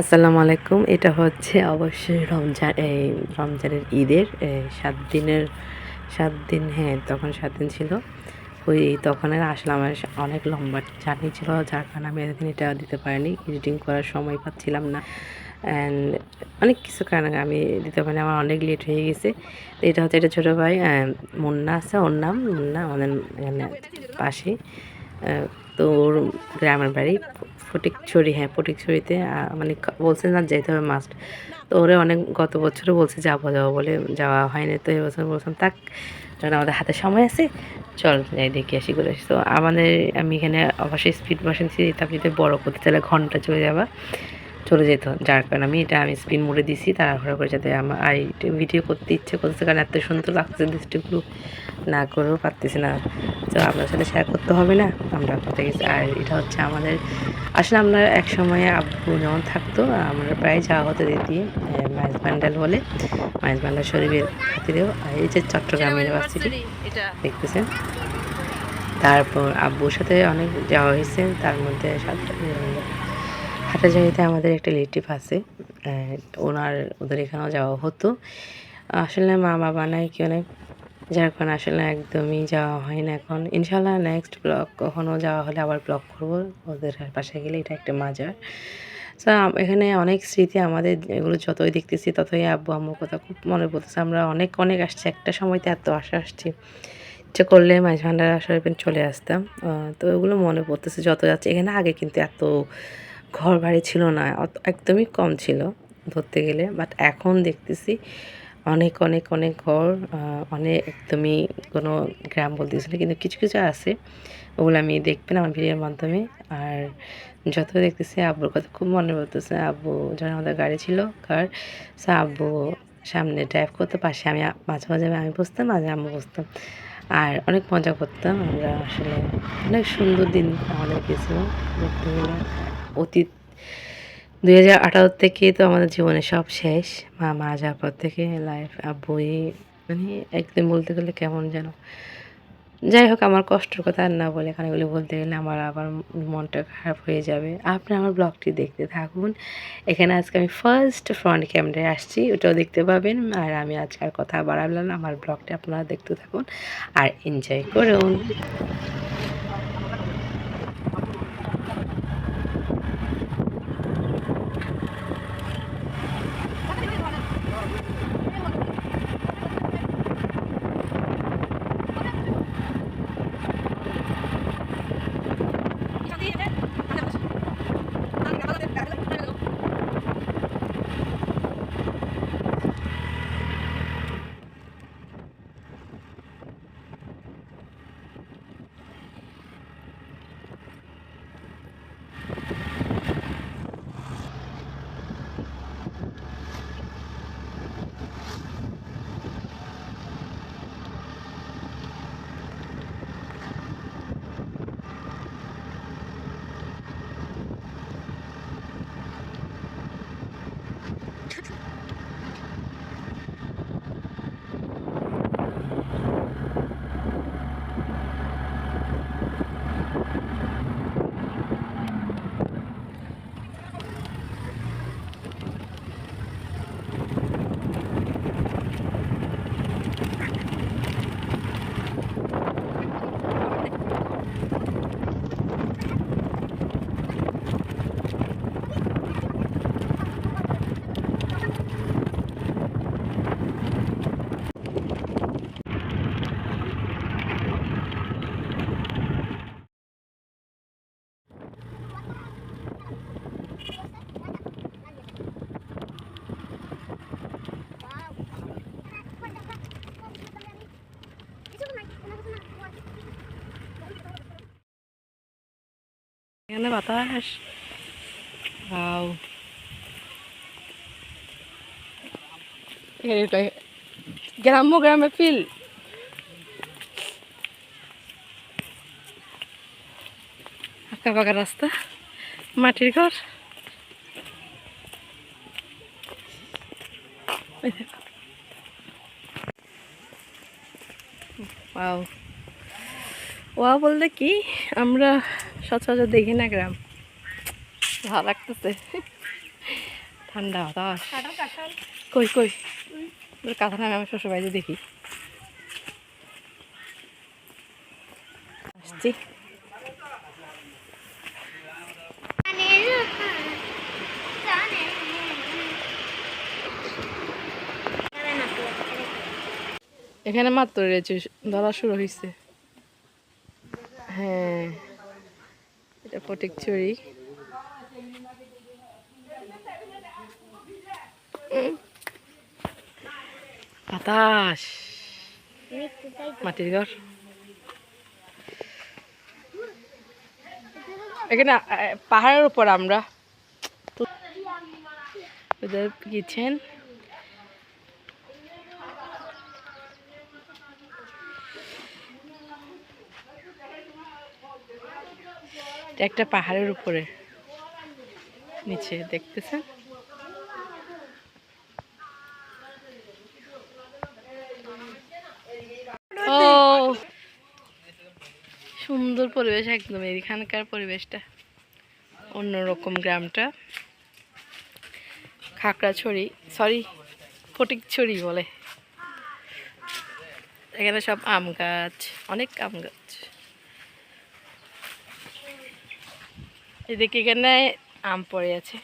আসসালামু আলাইকুম। এটা হচ্ছে অবশ্যই রমজান, এই রমজানের ঈদের সাত দিনের, সাত দিন হ্যাঁ তখন সাত দিন ছিল। ওই তখন আর আসলে আমার অনেক লম্বা জার্নি ছিল, যার কারণে আমি এতদিন এটা দিতে পারিনি। এডিটিং করার সময় পাচ্ছিলাম না। অ্যান্ড অনেক কিছু কারণে আমি দিতে পারিনি, আমার অনেক লেট হয়ে গেছে। তো এটা হচ্ছে এটা ছোটো ভাই মুন্না আছে, ওর নাম মুন্না, আমাদের পাশে। তো ওর গ্রামের বাড়ি ফটিকছড়ি হ্যাঁ ফটিকছড়িতে মানে বলছে না যেতে হবে মাস্ট তো ওরে অনেক, গত বছরও বলছে যাব যাব বলে যাওয়া হয়নি, তো এবছর বলছিলাম তাক যখন আমাদের হাতে সময় আছে, চল যাই দেখি, আসি করে আসি। তো আমাদের, আমি এখানে অবশ্যই স্পিড বসেছি তারপর যদি বড় করতে চাইলে ঘণ্টা চলে যাবা, চলে যেত। যার কারণে আমি এটা, আমি স্পিন মোড়ে দিছি, তাড়াহুড়া করে যাতে আমার, আর ভিডিও করতে ইচ্ছে করতেছে, কারণ এত সুন্দর লাগছে দৃষ্টিগুলো। না করেও পারতেছি না। তো আপনার সাথে শেয়ার করতে হবে না আমরা করতে গেছি। আর এটা হচ্ছে আমাদের আসলে আমরা এক সময় আব্বু যখন থাকতো আমরা প্রায় যাওয়া হতো দিদি মাইজ বান্ডাল বলে মাইজ বান্ডাল শরীফের খাতিরেও আর এই যে চট্টগ্রাম ইউনিভার্সিটি দেখতেছেন? তারপর আব্বুর সাথে অনেক যাওয়া হয়েছে তার মধ্যে হাটাজারিতে আমাদের একটা রিলেটিভ আছে ওনার ওদের এখানেও যাওয়া হতো। আসলে মা বাবা নাই কি অনেক যার কারণে আসলে একদমই যাওয়া হয় না এখন। ইনশাল্লাহ নেক্সট ব্লগ কখনও যাওয়া হলে আবার ব্লগ করব। ওদের পাশে গেলে এটা একটা মাজার। তো এখানে অনেক স্মৃতি আমাদের এগুলো যতই দেখতেছি ততই আব্বু, আম্মুর কথা খুব মনে পড়তেছে। আমরা অনেক অনেক আসছি। একটা সময়তে এত আশা আসছি। ইচ্ছে করলে মাঝ ভান্ডার আসার চলে আসতাম। তো ওগুলো মনে পড়তেছে যত যাচ্ছে। এখানে আগে কিন্তু এত ঘর বাড়ি ছিল না। একদমই কম ছিল ধরতে গেলে। বাট এখন দেখতেছি অনেক অনেক অনেক ঘর অনেক একদমই কোনো গ্রাম বলতেছিল কিন্তু কিছু কিছু আছে। ওগুলো আমি দেখবেন আমার ভিডিওর মাধ্যমে। আর যত দেখতেছি আব্বুর কথা খুব মনে পড়তেছে। আব্বু যখন আমাদের গাড়ি ছিল, কার, সে আব্বু সামনে ড্রাইভ করতে, পাশে আমি মাঝে মাঝে আমি বসতাম, মাঝে আম্মু বসতাম আর অনেক মজা করতাম আমরা আসলে। অনেক সুন্দর দিন আমাদের গেছিলাম দেখতে গেলে। অতীত দুই হাজার আঠারো থেকে তো আমাদের জীবনে সব শেষ। মা মারা যাওয়ার পর থেকে লাইফ বই মানে একদিন বলতে গেলে কেমন যেন। যাই হোক, আমার কষ্টের কথা আর না বলে এখানে এগুলো বলতে গেলে আমার আবার মনটা খারাপ হয়ে যাবে। আপনি আমার ব্লগটি দেখতে থাকুন। এখানে আজকে আমি ফার্স্ট ফ্রন্ট ক্যামেরায় আসছি, ওটাও দেখতে পাবেন। আর আমি আজকে আর কথা বাড়ালাম না, আমার ব্লগটি আপনারা দেখতে থাকুন। আর এনজয় করুন। এখানে বাতাস. এটা গ্রাম্য গ্রামে ফিল আঁকা পাকা রাস্তা মাটির ঘর। Wow. ওয়া বলতে কি আমরা সচরাচর দেখি না গ্রাম। ভালো লাগতেছে। ঠান্ডা বাতাস। কই কই? কাঁথা নামে আমার শ্বশুর বাড়িতে দেখি। আসছি। এখানে মাত্র রয়েছে ধরা শুরু হয়েছে হ্যাঁ। এটা ফটিক চুরি। বাতাস। মাটির ঘর। এখানে পাহাড়ের উপর আমরা। কিচেন একটা পাহাড়ের উপরে। নিচে, দেখতেছেন? ও, সুন্দর পরিবেশ একদম, এখানকার পরিবেশটা। অন্যরকম গ্রামটা। খাকড়াছড়ি সরি, ফটিকছড়ি বলে। এখানে সব আম গাছ, অনেক আম গাছ। এদিকে এখানে আম পড়ে আছে।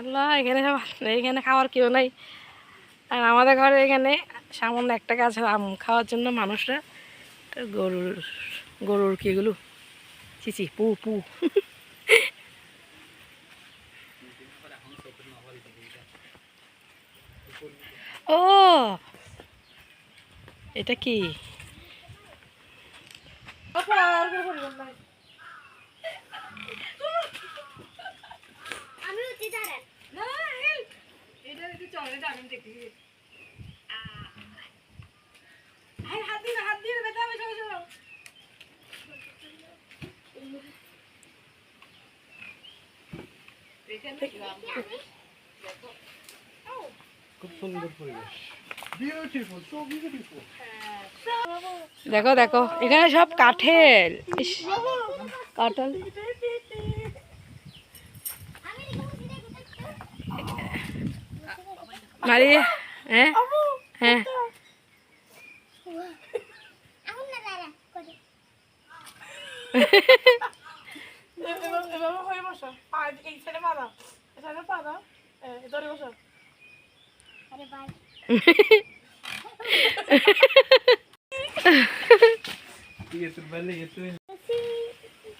আল্লাহ, এখানে সব এখানে খাওয়ার কেউ নাই। আর আমাদের ঘরে এখানে সামান্য একটা গাছ আম খাওয়ার জন্য মানুষরা তো গরুর গরুর কি এগুলো? চিচি পু পু। ও, এটা কি? খুব সুন্দর পরিবেশ। বিউটিফুল সো বিউটিফুল দেখো দেখো এখানে সব কাঠের। ইস, কাঠের মারি হ্যাঁ হ্যাঁ। এখন না দাঁড়ান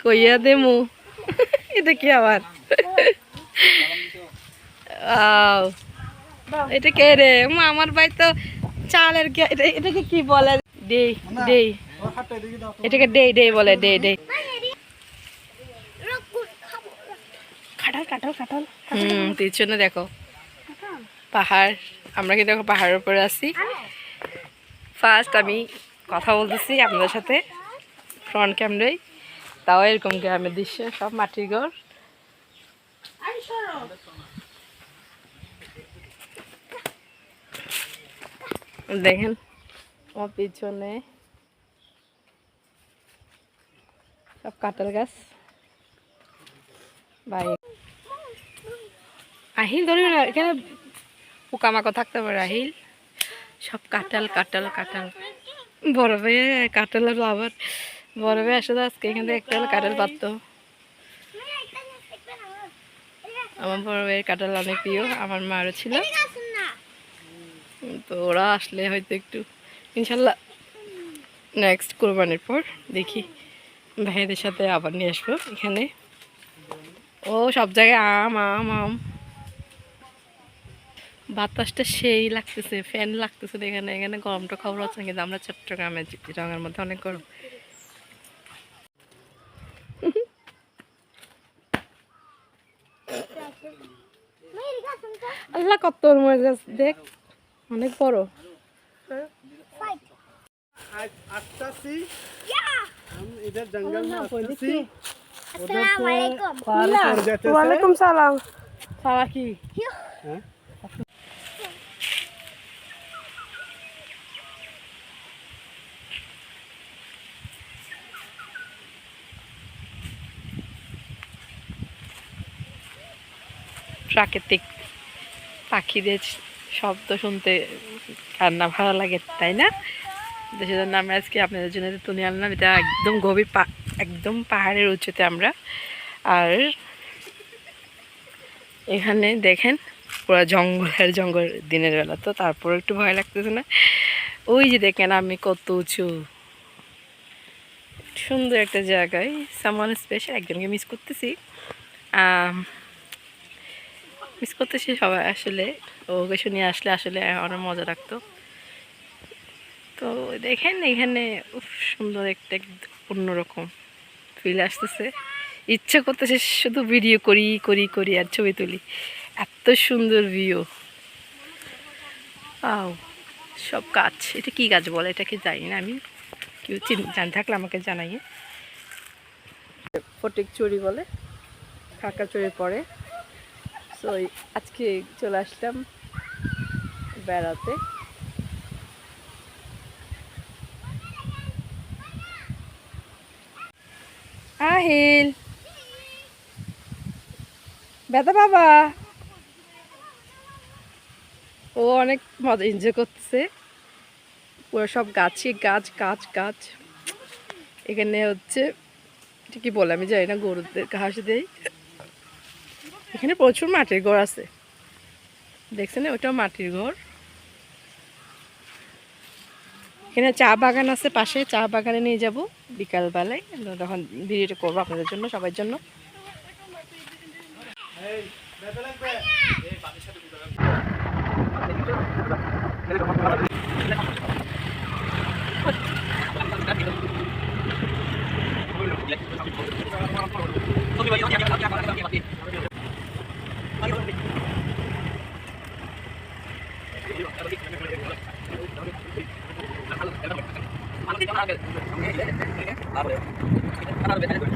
এভাবে দে মু এটা কি আবার? এটা কে আমার ভাই তো চালের এটাকে কি বলে? দেই দেই। এটাকে দেই দেই বলে, দেই দেই। কাঁঠাল কাঁঠাল কাঁঠাল। হুম পিছনে দেখো। পাহাড় আমরা কি দেখো পাহাড়ের উপরে আছি। ফার্স্ট আমি কথা বলতেছি আপনাদের সাথে ফ্রন্ট ক্যামেরায় তাও এরকম গ্রামের দৃশ্য সব মাটির ঘর। দেখেন আমার পিছনে সব কাঁঠাল গাছ। বাই আহিল ধরিও না, এখানে পোকামাকড় থাকতে পারে, আহিল। সব কাঁঠাল কাঁঠাল কাঁঠাল। বরফে কাঁঠালের আবার বরফে আসে তো আজকে, এখান থেকে একটা হলে কাঁঠাল পারত। আমার বরফের কাঁঠাল অনেক প্রিয়, আমার মারও ছিল। তো ওরা আসলে হয়তো একটু, ইনশাল্লাহ নেক্সট কোরবানির পর দেখি ভাইদের সাথে আবার নিয়ে আসব এখানে। ও সব জায়গায় আম আম আম। বাতাসটা সেই লাগতেছে ফ্যান লাগতেছে এখানে। এখানে গরমটা খবর হচ্ছে কিন্তু আমরা চট্টগ্রামে রঙের মধ্যে অনেক গরম। আল্লাহ কত দেখ। অনেক বড়। ওয়ালাইকুম সালাম। সালা কি হ্যাঁ? প্রাকৃতিক পাখিদের শব্দ শুনতে কার না ভালো লাগে, তাই না? তো সেজন্য আমরা আজকে আপনাদের জন্য তো নিয়ে আনলাম, এটা একদম গভীর একদম পাহাড়ের উঁচুতে আমরা। আর এখানে দেখেন পুরো জঙ্গল, আর জঙ্গল দিনের বেলা, তো তারপর একটু ভয় লাগতেছে না? ওই যে দেখেন আমি কত উঁচু। সুন্দর একটা জায়গায় সামান স্পেশাল একজনকে মিস করতেছি। মিস করতেছি সবাই আসলে ওকে শুনিয়ে আসলে আসলে অনেক মজা লাগতো। তো দেখেন এখানে সুন্দর একটা এক- অন্যরকম ফিল আসতেছে। ইচ্ছে করতেছে শুধু ভিডিও করি করি করি আর ছবি তুলি। এত সুন্দর ভিউ আও সব গাছ, এটা কি গাছ বলে? এটাকে জানি না আমি। কেউ জান থাকলে আমাকে জানাইয়ে। ফটিক চুরি বলে কাকা চুরি পরে সো আজকে চলে আসলাম বেড়াতে। আহিল। বেদা বাবা। ও অনেক মজা এনজয় করতেছে। পুরো সব গাছই গাছ গাছ গাছ। এখানে হচ্ছে কি বলে আমি জানি না, গরুদের ঘাস দেই এখানে প্রচুর মাটির ঘর আছে। দেখছেন ওটা মাটির ঘর। এখানে চা বাগান আছে, পাশে চা বাগানে নিয়ে যাব বিকালবেলায়। তখন ভিডিওটা করব আপনাদের জন্য, সবার জন্য। Ah, ok. Ah,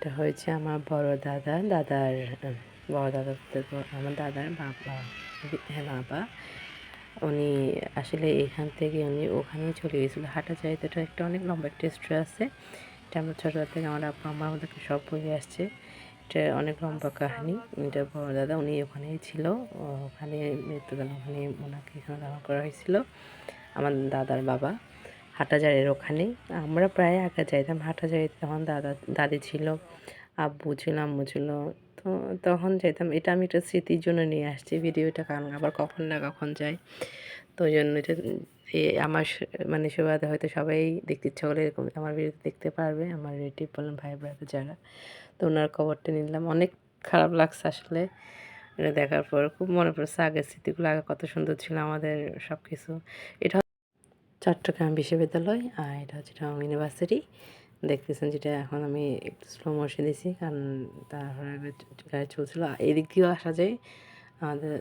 কভারটা হয়েছে আমার বড় দাদা। দাদার বড় দাদা আমার দাদার বাবা হ্যাঁ বাবা। উনি আসলে এখান থেকে উনি ওখানেই চলে গেছিল। হাঁটা চাইতে এটা একটা অনেক লম্বা একটা আছে। এটা আমার ছোটোবেলা থেকে আমার আপা আমার আমাদেরকে সব বলে আসছে। এটা অনেক লম্বা কাহিনী। এটা বড় দাদা, উনি ওখানেই ছিল। ওখানে মৃত্যুকাল ওখানে ওনাকে এখানে দাহ করা হয়েছিল। আমার দাদার বাবা। হাটাজারের ওখানে। আমরা প্রায় আগে যাইতাম। হাটাজারিতে তখন দাদা, দাদি ছিল, আব্বু ছিল, আম্মু ছিল। তো তখন যাইতাম। এটা আমি একটা স্মৃতির জন্য নিয়ে আসছি ভিডিওটা, কারণ আবার কখন না কখন যাই তো ওই জন্য এটা এ আমার মানে সুবাদে হয়তো সবাই দেখতে ইচ্ছা করলে এরকম আমার ভিডিওতে দেখতে পারবে, আমার রিলেটিভ বললাম, ভাই ব্রাদার যারা। তো ওনার খবরটা নিলাম। অনেক খারাপ লাগছে আসলে। এটা দেখার পর খুব মনে পড়ছে আগের স্মৃতিগুলো, আগে কত সুন্দর ছিল আমাদের সব কিছু এটা চট্টগ্রাম বিশ্ববিদ্যালয় আর এটা হচ্ছে টাউন ইউনিভার্সিটি দেখতেছেন যেটা এখন আমি একটু স্লো মোশন দিয়েছি কারণ তারপরে গাড়ি চলছিল। এদিক দিয়েও আসা যায়। আমাদের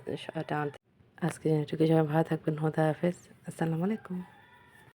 আজকে একটু সবাই ভালো থাকবেন। হোদা হাফেজ। আসসালামু আলাইকুম।